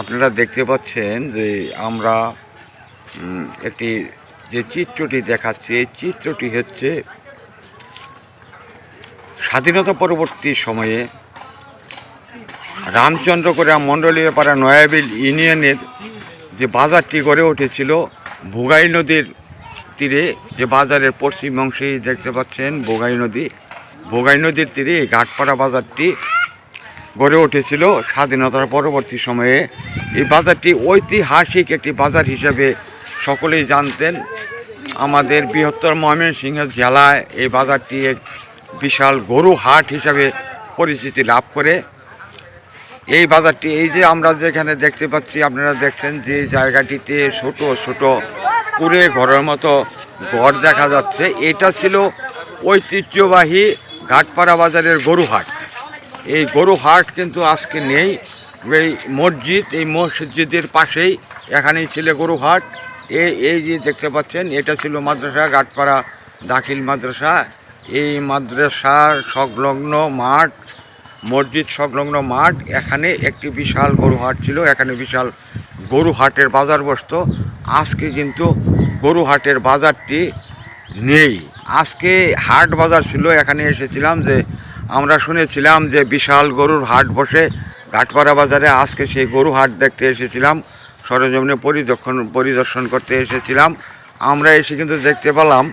আপনারা দেখতে পাচ্ছেন যে আমরা একটি যে চিত্রটি দেখাচ্ছি, এই চিত্রটি হচ্ছে স্বাধীনতা পরবর্তী সময়ে রামচন্দ্র করে মণ্ডলীয় পাড়া নয়াবিল ইউনিয়নের যে বাজারটি গড়ে উঠেছিল, ভুগাই নদীর তীরে, যে বাজারের পশ্চিম অংশেই দেখতে পাচ্ছেন ভোগাই নদী, ভোগাই নদীর তীরে এই ঘাটপাড়া বাজারটি গড়ে উঠেছিল স্বাধীনতার পরবর্তী সময়ে। এই বাজারটি ঐতিহাসিক একটি বাজার হিসাবে সকলেই জানতেন। আমাদের বৃহত্তর ময়মনসিংহ জেলায় এই বাজারটি এক বিশাল গরু হাট হিসাবে পরিচিতি লাভ করে। এই বাজারটি, এই যে আমরা যেখানে দেখতে পাচ্ছি, আপনারা দেখছেন যে জায়গাটিতে ছোট ছোট কুড়ে ঘরের মতো ঘর দেখা যাচ্ছে। এটা ছিল ঐতিহ্যবাহী ঘাটপাড়া বাজারের গরু হাট। এই গরু হাট কিন্তু আজকে নেই। এই মসজিদ, এই মসজিদের পাশেই এখানেই ছিল গরু হাট। এই এই যে দেখতে পাচ্ছেন, এটা ছিল মাদ্রাসা ঘাটপাড়া দাখিল মাদ্রাসা। এই মাদ্রাসার সংলগ্ন মাঠ, মসজিদ সংলগ্ন মাঠ, এখানে একটি বিশাল গরু হাট ছিল। এখানে বিশাল গরু হাটের বাজার বসত। আজকে কিন্তু গরু হাটের বাজারটি নেই। আজকে হাট বাজার ছিল, এখানে এসেছিলাম যে আমরা শুনেছিলাম যে বিশাল গরুর হাট বসে ঘাটপাড়া বাজারে আজকে সেই গরু হাট দেখতে এসেছিলাম সরজমিনে পরিদর্শন পরিদর্শন করতে এসেছিলাম। আমরা এসে কিন্তু দেখতে পেলাম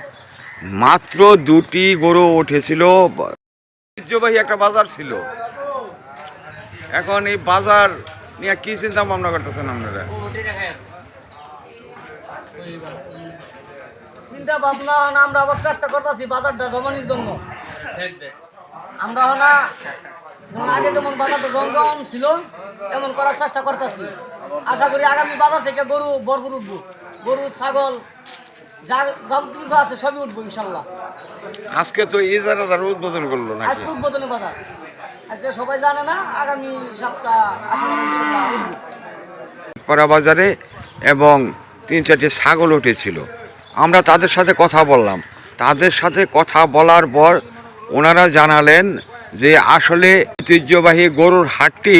মাত্র দুটি গরু উঠেছিল। ঐতিহ্যবাহী একটা বাজার ছিল। এখন এই বাজার নিয়ে কি চিন্তা ভাবনা করতেছেন আপনারা? চিন্তা ভাবনা আমরা আবার চেষ্টা করতেছি বাজারটা জমানোর জন্য। আমরা হনা আগে যেমন বাজারটা জমজম ছিল এমন করার চেষ্টা করতেছি। আশা করি আগামী বাজার থেকে গরু বরবর উঠবো। গরু ছাগল যা যাবতীয় কিছু আছে সবই উঠবো ইনশাল্লাহ। আজকে তো উদ্বোধন করল নাকি? আজকে উদ্বোধনী বাজার আজকে সবাই জানে না আগামী সপ্তাহ আশা করি ইনশাল্লাহ উঠবো। পাড়া বাজারে এবং তিন চারটি ছাগল উঠেছিল। আমরা তাদের সাথে কথা বললাম। তাদের সাথে কথা বলার পর ওনারা জানালেন যে আসলে ঐতিহ্যবাহী গরুর হাটটি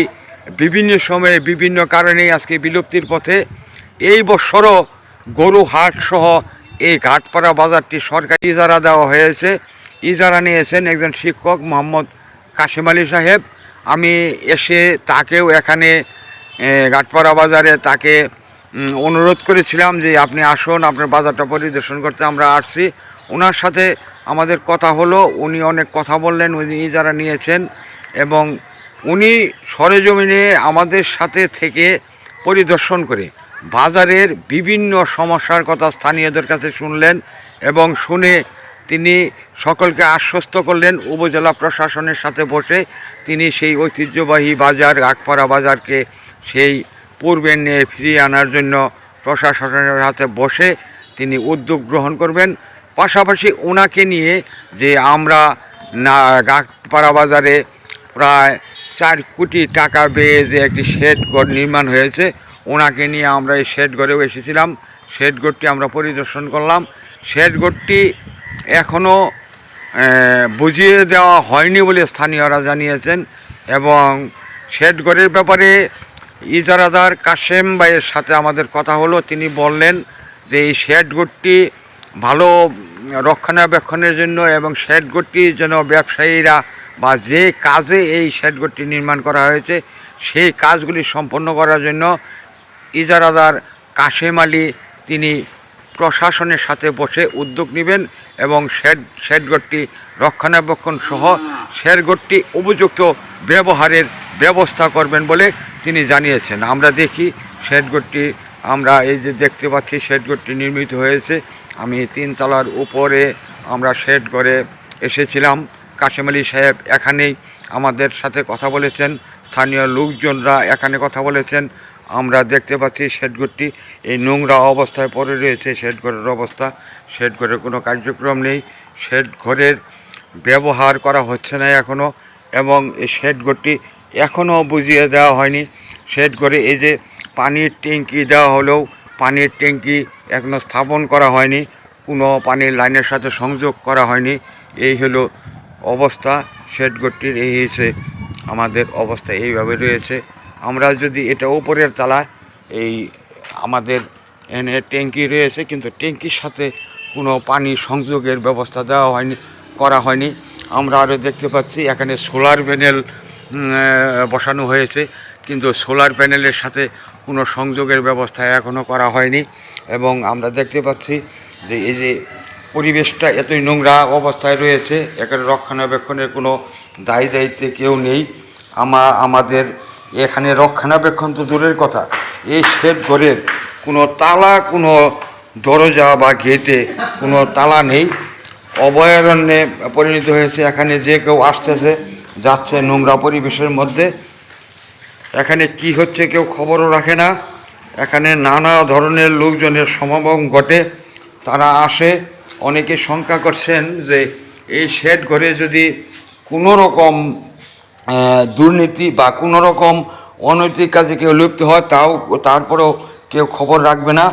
বিভিন্ন সময়ে বিভিন্ন কারণেই আজকে বিলুপ্তির পথে। এই বছরও গরু হাট সহ এই ঘাটপাড়া বাজারটি সরকারি ইজারা দেওয়া হয়েছে। ইজারা নিয়েছেন একজন শিক্ষক মোহাম্মদ কাশিম আলী সাহেব। আমি এসে তাকেও এখানে ঘাটপাড়া বাজারে তাকে অনুরোধ করেছিলাম যে আপনি আসুন, আপনার বাজারটা পরিদর্শন করতে আমরা আসছি। ওনার সাথে আমাদের কথা হলো, উনি অনেক কথা বললেন, উনি যারা নিয়েছেন এবং উনি সরেজমিনে আমাদের সাথে থেকে পরিদর্শন করে বাজারের বিভিন্ন সমস্যার কথা স্থানীয়দের কাছে শুনলেন এবং শুনে তিনি সকলকে আশ্বস্ত করলেন। উপজেলা প্রশাসনের সাথে বসে তিনি সেই ঐতিহ্যবাহী বাজার ঘাটপাড়া বাজারকে সেই পূর্বের নিয়ে ফিরিয়ে আনার জন্য প্রশাসনের হাতে বসে তিনি উদ্যোগ গ্রহণ করবেন। পাশাপাশি ওনাকে নিয়ে যে আমরা না ঘাটপাড়া বাজারে প্রায় চার কোটি টাকা ব্যয়ে যে একটি শেড ঘর নির্মাণ হয়েছে ওনাকে নিয়ে আমরা এই শেড ঘরেও এসেছিলাম। শেড ঘরটি আমরা পরিদর্শন করলাম। শেড ঘরটি এখনও বুঝিয়ে দেওয়া হয়নি বলে স্থানীয়রা জানিয়েছেন এবং শেড ঘরের ব্যাপারে ইজারাদার কাশেম ভাইয়ের সাথে আমাদের কথা হলো। তিনি বললেন যে এই শেড ঘরটি ভালো রক্ষণাবেক্ষণের জন্য এবং শেড ঘরটি যেন ব্যবসায়ীরা বা যে কাজে এই শেড ঘরটি নির্মাণ করা হয়েছে, সেই কাজগুলি সম্পন্ন করার জন্য ইজারাদার কাশেম আলী তিনি প্রশাসনের সাথে বসে উদ্যোগ নেবেন এবং শেড শেডঘরটি রক্ষণাবেক্ষণ সহ শেডঘরটি উপযুক্ত ব্যবহারের ব্যবস্থা করবেন বলে তিনি জানিয়েছেন। আমরা দেখি শেডঘরটি আমরা এই যে দেখতে পাচ্ছি শেডঘরটি নির্মিত হয়েছে। আমি তিনতলার উপরে আমরা শেড ঘরে এসেছিলাম। কাশেম আলী সাহেব এখানেই আমাদের সাথে কথা বলেছেন। স্থানীয় লোকজনরা এখানে কথা বলেছেন। আমরা দেখতে পাচ্ছি শেডঘরটি এই নোংরা অবস্থায় পড়ে রয়েছে। শেডঘরের অবস্থা শেডঘরের কোনো কার্যক্রম নেই। শেডঘরের ব্যবহার করা হচ্ছে না এখনও এবং এই শেডঘরটি এখনও বুঝিয়ে দেওয়া হয়নি। শেডঘরে এই যে পানির ট্যাঙ্কি দেওয়া হলেও পানির ট্যাঙ্কি এখনও স্থাপন করা হয়নি, কোনো পানির লাইনের সাথে সংযোগ করা হয়নি। এই হলো অবস্থা শেডঘরটির এই হয়েছে, আমাদের অবস্থা এইভাবে রয়েছে। আমরা যদি এটা উপরের তালা, এই আমাদের এনে ট্যাঙ্কি রয়েছে, কিন্তু ট্যাঙ্কির সাথে কোনো পানি সংযোগের ব্যবস্থা দেওয়া হয়নি, করা হয়নি। আমরা আরও দেখতে পাচ্ছি, এখানে সোলার প্যানেল বসানো হয়েছে, কিন্তু সোলার প্যানেলের সাথে কোনো সংযোগের ব্যবস্থা এখনও করা হয়নি এবং আমরা দেখতে পাচ্ছি যে এই যে পরিবেশটা এতই নোংরা অবস্থায় রয়েছে, এখানে রক্ষণাবেক্ষণের কোনো দায়ী দায়িত্বে কেউ নেই। আমা, আমাদের এখানে রক্ষণাবেক্ষণ তো দূরের কথা। এই শেড ঘরের কোনো তালা, কোনো দরজা বা গেটে কোনো তালা নেই। অভয়ারণ্যে পরিণত হয়েছে। এখানে যে কেউ আসতেছে, যাচ্ছে নোংরা পরিবেশের মধ্যে। এখানে কি হচ্ছে কেউ খবরও রাখে না। এখানে নানা ধরনের লোকজনের সমাগম ঘটে। তারা আসে, অনেকে শঙ্কা করছেন যে এই শেড ঘরে যদি কোনো রকম দুর্নীতি বা কোনো রকম অনৈতিক কাজে কেউ লিপ্ত হয়, তাও তারপরেও কেউ খবর রাখবে না।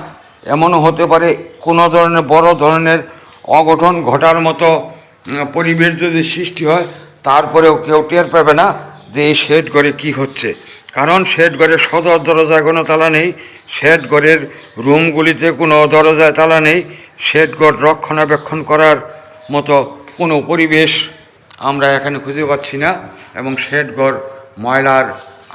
এমনও হতে পারে কোনো ধরনের, বড় ধরনের অঘটন ঘটার মতো পরিবেশ যদি সৃষ্টি হয়, তারপরেও কেউ টের পাবে না যে এই শেড ঘরে কী হচ্ছে। কারণ শেড ঘরের সদর দরজায় কোনো তালা নেই শেড ঘরের রুমগুলিতে কোনো দরজায় তালা নেই শেড ঘর রক্ষণাবেক্ষণ করার মতো কোনো পরিবেশ আমরা এখানে খুঁজে পাচ্ছি না এবং শেড ঘর ময়লার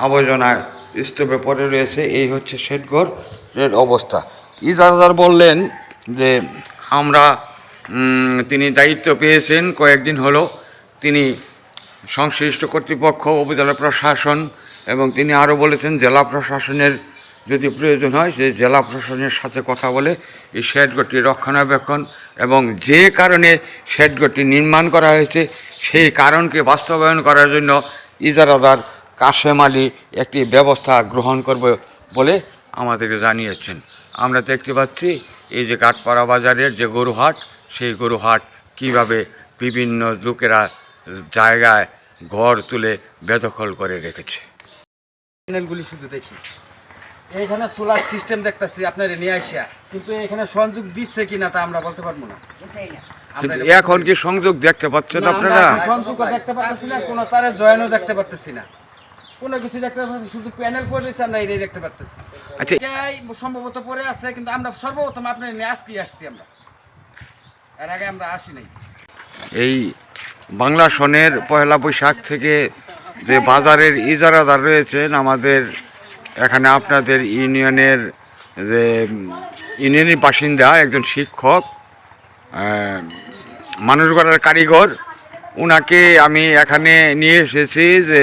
আবর্জনায় স্তূপে পড়ে রয়েছে, এই হচ্ছে শেড ঘরের অবস্থা। ইজারদার বললেন যে আমরা তিনি দায়িত্ব পেয়েছেন, কয়েকদিন হলো তিনি সংশ্লিষ্ট কর্তৃপক্ষ, উপজেলা প্রশাসন এবং তিনি আরও বলেছেন, জেলা প্রশাসনের যদি প্রয়োজন হয় যে জেলা প্রশাসনের সাথে কথা বলে এই শেডঘরটি রক্ষণাবেক্ষণ এবং যে কারণে শেডঘরটি নির্মাণ করা হয়েছে, সেই কারণকে বাস্তবায়ন করার জন্য ইজারাদার কাশেম আলী একটি ব্যবস্থা গ্রহণ করবে বলে আমাদেরকে জানিয়েছেন। আমরা দেখতে পাচ্ছি, এই যে কাঠপাড়া বাজারের যে গরুহাট, সেই গরুহাট কীভাবে বিভিন্ন লোকেরা জায়গায় ঘর তুলে বেদখল করে রেখেছে। প্যানেলগুলি শুধু দেখি। এইখানে সোলার সিস্টেম দেখতেছি আপনার নিয়ে আসিয়া। কিন্তু এখানে সংযোগ দিচ্ছে কিনা তা আমরা বলতে পারব না। এখন কি সংযোগ দেখতে পাচ্ছেন আপনারা? সংযোগও দেখতে পারতেছি না কোনো তারে জয়েনও দেখতে পারতেছি না। কোনো কিছু দেখতে পাচ্ছি শুধু প্যানেল পড়ে রয়েছে আমরা এটাই দেখতে পারতেছি। আচ্ছা। সম্ভবত পরে আছে কিন্তু আমরা সর্বপ্রথম আপনার নিয়ে আজকে আসছি আমরা। এর আগে আমরা আসি নাই। এই বাংলা সনের পয়লা বৈশাখ থেকে যে বাজারের ইজারাদার রয়েছেন আমাদের এখানে আপনাদের ইউনিয়নের যে ইউনিয়নের বাসিন্দা, একজন শিক্ষক মানুষ গড়ার কারিগর। উনাকে আমি এখানে নিয়ে এসেছি যে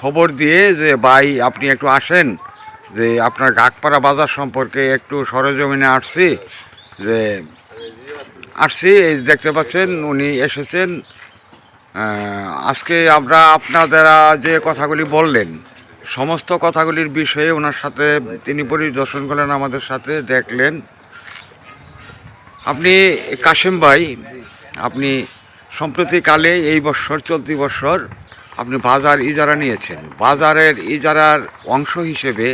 খবর দিয়ে যে, ভাই, আপনি একটু আসেন। যে আপনার গাকপাড়া বাজার সম্পর্কে একটু সরজমিনে আসছি। যে, আসছি, এই দেখতে পাচ্ছেন, উনি এসেছেন। আজকে আমরা আপনারা যে কথাগুলি বললেন, সমস্ত কথাগুলির বিষয়ে ওনার সাথে তিনি পরিদর্শন করলেন, আমাদের সাথে দেখলেন। আপনি কাশেম ভাই, আপনি সম্প্রতিকালে এই বছর, চলতি বছর আপনি বাজার ইজারা নিয়েছেন। বাজারের ইজারার অংশ হিসেবে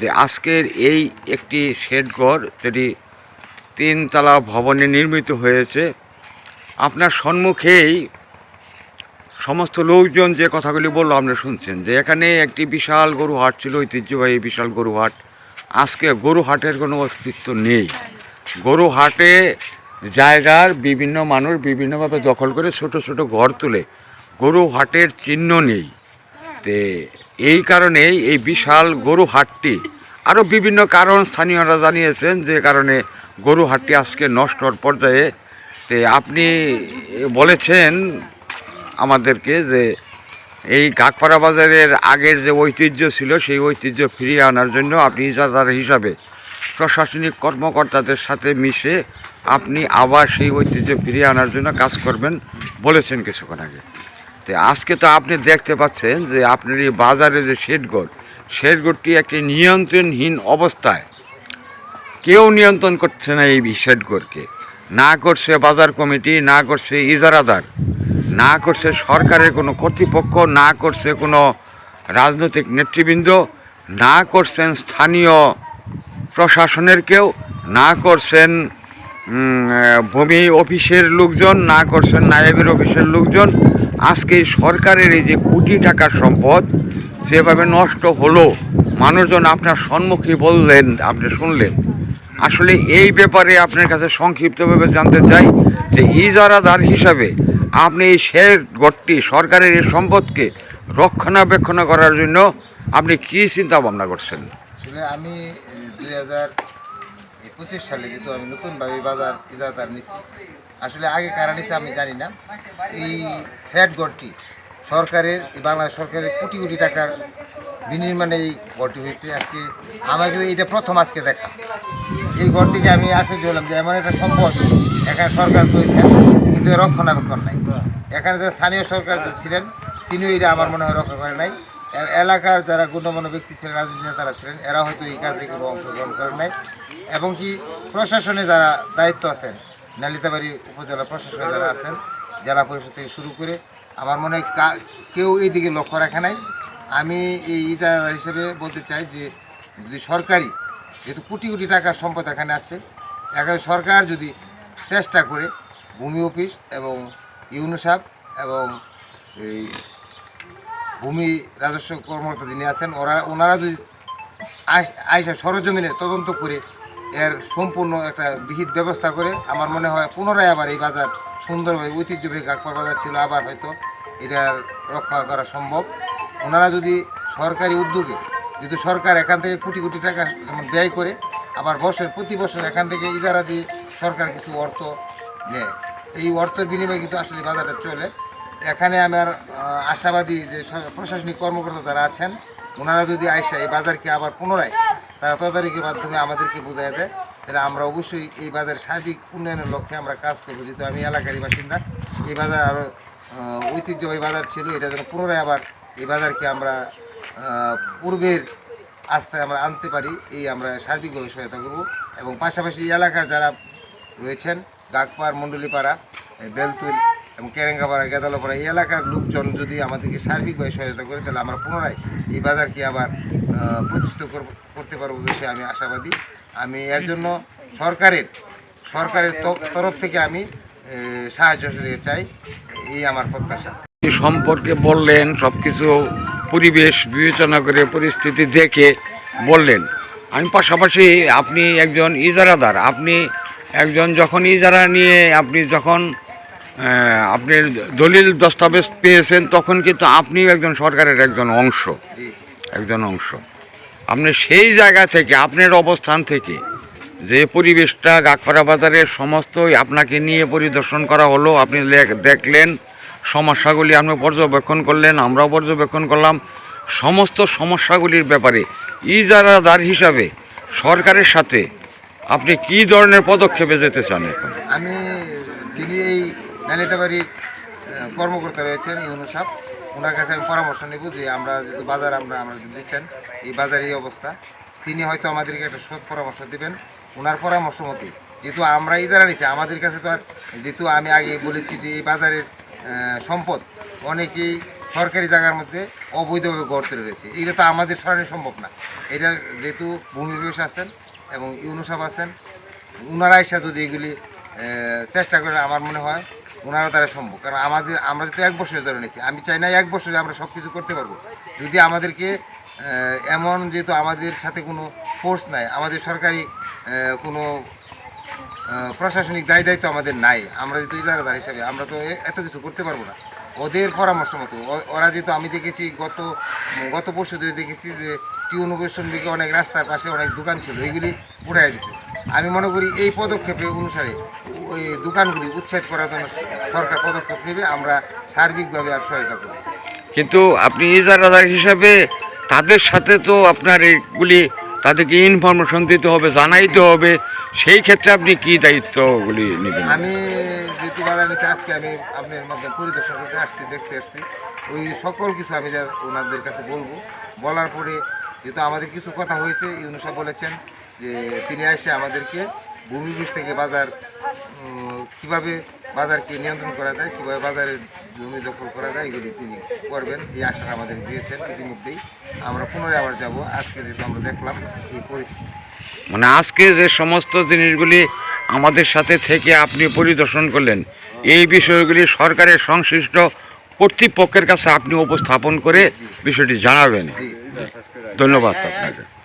যে আজকের এই একটি শেড শেডঘর যেটি তিনতলা ভবনে নির্মিত হয়েছে, আপনার সম্মুখেই সমস্ত লোকজন যে কথাগুলি বলল আপনারা শুনছেন, যে এখানে একটি বিশাল গরু হাট ছিল, ঐতিহ্যবাহী বিশাল গরু হাট আজকে গরু হাটের কোনো অস্তিত্ব নেই। গরু হাটে জায়গার বিভিন্ন মানুষ বিভিন্নভাবে দখল করে ছোট ছোট ঘর তুলে। গরু হাটের চিহ্ন নেই। তে এই কারণেই এই বিশাল গরু হাটটি আরও বিভিন্ন কারণ স্থানীয়রা জানিয়েছেন, যে কারণে গরু হাটটি আজকে নষ্টর পর্যায়ে। তে আপনি বলেছেন আমাদেরকে যে এই কাকপাড়া বাজারের আগের যে ঐতিহ্য ছিল, সেই ঐতিহ্য ফিরিয়ে আনার জন্য আপনি ইজাদার হিসাবে প্রশাসনিক কর্মকর্তাদের সাথে মিশে আপনি আবার সেই ঐতিহ্য ফিরিয়ে আনার জন্য কাজ করবেন বলেছেন কিছুক্ষণ আগে। তো আজকে তো আপনি দেখতে পাচ্ছেন যে আপনার এই বাজারে যে শেডগড় শেডগড়টি একটি নিয়ন্ত্রণহীন অবস্থায়। কেউ নিয়ন্ত্রণ করছে না এই শেডগড়কে না করছে বাজার কমিটি, না করছে ইজারাদার। না করছে সরকারের কোনো কর্তৃপক্ষ, না করছে কোনো রাজনৈতিক নেতৃবৃন্দ, না করছেন স্থানীয় প্রশাসনের কেউ, না করছেন ভূমি অফিসের লোকজন, না করছেন নায়েবের অফিসের লোকজন। আজকে সরকারের এই যে কোটি টাকার সম্পদ যেভাবে নষ্ট হলো। মানুষজন আপনার সম্মুখে বললেন, আপনি শুনলেন। আসলে এই ব্যাপারে আপনার কাছে সংক্ষিপ্তভাবে জানতে চাই। যে ইজারাদার হিসাবে আপনি এই শেয়ার গড়টি সরকারের এই সম্পদকে রক্ষণাবেক্ষণ করার জন্য আপনি কী চিন্তা ভাবনা করছেন? আসলে আমি দুই হাজার পঁচিশ সালে যেহেতু আমি নতুনভাবে বাজার ইজাদার নিছি, আসলে আগে কারা নিছে আমি জানি না। এই স্যাট গড়টি সরকারের বাংলাদেশ সরকারের কোটি কোটি টাকার বিনির্মাণে এই গড়টি হয়েছে। আজকে আমাকে এইটা প্রথম আজকে দেখা। এই ঘর থেকে আমি আশ্চর্য হলাম যে এমন একটা সম্পদ এখানে সরকার করেছে কিন্তু রক্ষণাবেক্ষণ নাই। এখানে যে স্থানীয় সরকার ছিলেন, তিনিও এটা আমার মনে হয় রক্ষা করে নাই। এলাকার যারা গণ্যমান্য ব্যক্তি ছিলেন, রাজনীতি নেতারা ছিলেন, এরা হয়তো এই কাজে কোনো অংশগ্রহণ করেন নাই। এবং কি প্রশাসনে যারা দায়িত্ব আছেন, নালিতাবাড়ি উপজেলা প্রশাসনে যারা আছেন, জেলা পরিষদ থেকে শুরু করে, আমার মনে হয় কেউ এই দিকে লক্ষ্য রাখে নাই। আমি এই ইজারাদার হিসেবে বলতে চাই যে, যদি সরকারি, যেহেতু কোটি কোটি টাকার সম্পদ এখানে আছে, এখানে সরকার যদি চেষ্টা করে ভূমি অফিস এবং ইউনুসাব এবং এই ভূমি রাজস্ব কর্মকর্তা যিনি আছেন, ওরা, ওনারা যদি আই- আইসা সরজমিনের তদন্ত করে এর সম্পূর্ণ একটা বিহিত ব্যবস্থা করে, আমার মনে হয় পুনরায় আবার এই বাজার সুন্দরভাবে ঐতিহ্যবাহী কাকপার বাজার ছিল, আবার হয়তো এটার রক্ষা করা সম্ভব। ওনারা যদি সরকারি উদ্যোগে যেহেতু সরকার এখান থেকে কোটি কোটি টাকা ব্যয় করে, আবার বছর প্রতি বছর এখান থেকে ইজারা দিয়ে সরকার কিছু অর্থ নেয়। এই অর্থের বিনিময়ে কিন্তু আসলে বাজারটা চলে। এখানে আমার আশাবাদী যে প্রশাসনিক কর্মকর্তা যারা আছেন, ওনারা যদি আইসা এই বাজারকে আবার পুনরায় তারা তদারকির মাধ্যমে আমাদেরকে বুঝাই দেয়, তাহলে আমরা অবশ্যই এই বাজার সার্বিক উন্নয়নের লক্ষ্যে আমরা কাজ করব। যেহেতু আমি এলাকারই বাসিন্দা, এই বাজার আরও ঐতিহ্যবাহী বাজার ছিল, এটা যেন পুনরায় আবার এই বাজারকে আমরা পূর্বের আস্থায় আমরা আনতে পারি, এই আমরা সার্বিকভাবে সহায়তা করব। এবং পাশাপাশি এলাকার যারা রয়েছেন গাগপাড়, মণ্ডলীপাড়া বেলতুল এবং কেরেঙ্গাপাড়া, গেদালাপাড়া, এই এলাকার লোকজন যদি আমাদেরকে সার্বিকভাবে সহায়তা করে, তাহলে আমরা পুনরায় এই বাজারকে আবার প্রতিষ্ঠিত করতে পারব বিষয়ে আমি আশাবাদী। আমি এর জন্য সরকারের সরকারের তরফ থেকে আমি সাহায্য চাই, এই আমার প্রত্যাশা। সম্পর্কে বললেন সব কিছু পরিবেশ বিবেচনা করে, পরিস্থিতি দেখে বললেন। আমি পাশাপাশি আপনি একজন ইজারাদার, আপনি একজন যখন ইজারা নিয়ে আপনি যখন আপনি দলিল দস্তাবেজ পেয়েছেন তখন কিন্তু আপনিও একজন সরকারের একজন অংশ। একজন অংশ। আপনি সেই জায়গা থেকে আপনার অবস্থান থেকে যে পরিবেশটা গাকপাড়া বাজারের সমস্তই আপনাকে নিয়ে পরিদর্শন করা হলো আপনি দেখলেন সমস্যাগুলি আপনি পর্যবেক্ষণ করলেন আমরাও পর্যবেক্ষণ করলাম সমস্ত সমস্যাগুলির ব্যাপারে ইজারাদার হিসাবে সরকারের সাথে আপনি কি ধরনের পদক্ষেপে যেতে চান এখন? আমি, যিনি এই নালিতাবাড়ির কর্মকর্তা রয়েছেন ইউনু সাহেব ওনার কাছে আমি পরামর্শ নেব যে আমরা যেহেতু বাজার, আমরা আমরা দিচ্ছেন, এই বাজার এই অবস্থা। তিনি হয়তো আমাদেরকে একটা সৎ পরামর্শ দেবেন। ওনার পরামর্শ মতে, যেহেতু আমরা ইজারা নিচ্ছি আমাদের কাছে তো আর, যেহেতু আমি আগে বলেছি যে এই বাজারের সম্পদ, অনেকেই সরকারি জায়গার মধ্যে অবৈধভাবে গড়তে রয়েছে এটা তো আমাদের সরানো সম্ভব না। এটা যেহেতু ভূমি বিবেশ আছেন এবং ইউনুসাব আছেন ওনারা এসে যদি এগুলি চেষ্টা করে আমার মনে হয় ওনারা তারা সম্ভব। কারণ আমাদের, আমরা তো এক বছরে ধরে নিয়েছি। আমি চাই না এক বছরে আমরা সব কিছু করতে পারব। যদি আমাদেরকে এমন যেহেতু আমাদের সাথে কোনো ফোর্স নাই, আমাদের সরকারি কোনো প্রশাসনিক দায় দায়িত্ব আমাদের নাই, আমরা যেহেতু ইজারাদার হিসাবে, আমরা তো এত কিছু করতে পারব না। ওদের পরামর্শ মতো। ওরা যেহেতু আমি দেখেছি গত গত পরশু ধরে দেখেছি যে টিউন দিকে অনেক রাস্তার পাশে অনেক দোকান ছিল এগুলি উড়াই দিছে। আমি মনে করি এই পদক্ষেপে অনুসারে ওই দোকানগুলি উচ্ছেদ করার জন্য সরকার পদক্ষেপ নেবে আমরা সার্বিকভাবে আর সহায়তা করব। কিন্তু আপনি ইজারাদার হিসাবে তাদের সাথে তো আপনার এইগুলি তাদেরকে ইনফরমেশন দিতে হবে জানাইতে হবে সেই ক্ষেত্রে আপনি কি দায়িত্বগুলি নেবেন? আমি বাজার নিচে আজকে আমি আপনার মাধ্যমে পরিদর্শন করতে আসছি, দেখতে আসছি। ওই সকল কিছু আমি যা ওনাদের কাছে বলব। বলার পরে যেহেতু আমাদের কিছু কথা হয়েছে, ইউনুসা বলেছেন যে তিনি এসে আমাদেরকে ভূমি বিষ থেকে বাজার কীভাবে বাজারকে নিয়ন্ত্রণ করা যায়, কীভাবে বাজারের জমি দখল করা যায়, এগুলি তিনি করবেন। এই আশা আমাদের দিয়েছেন। ইতিমধ্যেই আমরা পুনরায় আবার যাব। আজকে যেহেতু আমরা দেখলাম এই পরিস্থিতি মানে আজকে যে সমস্ত জিনিসগুলি আমাদের সাথে থেকে আপনি পরিদর্শন করলেন। এই বিষয়গুলি সরকারের সংশ্লিষ্ট কর্তৃপক্ষের কাছে আপনি উপস্থাপন করে বিষয়টি জানাবেন। ধন্যবাদ আপনাকে।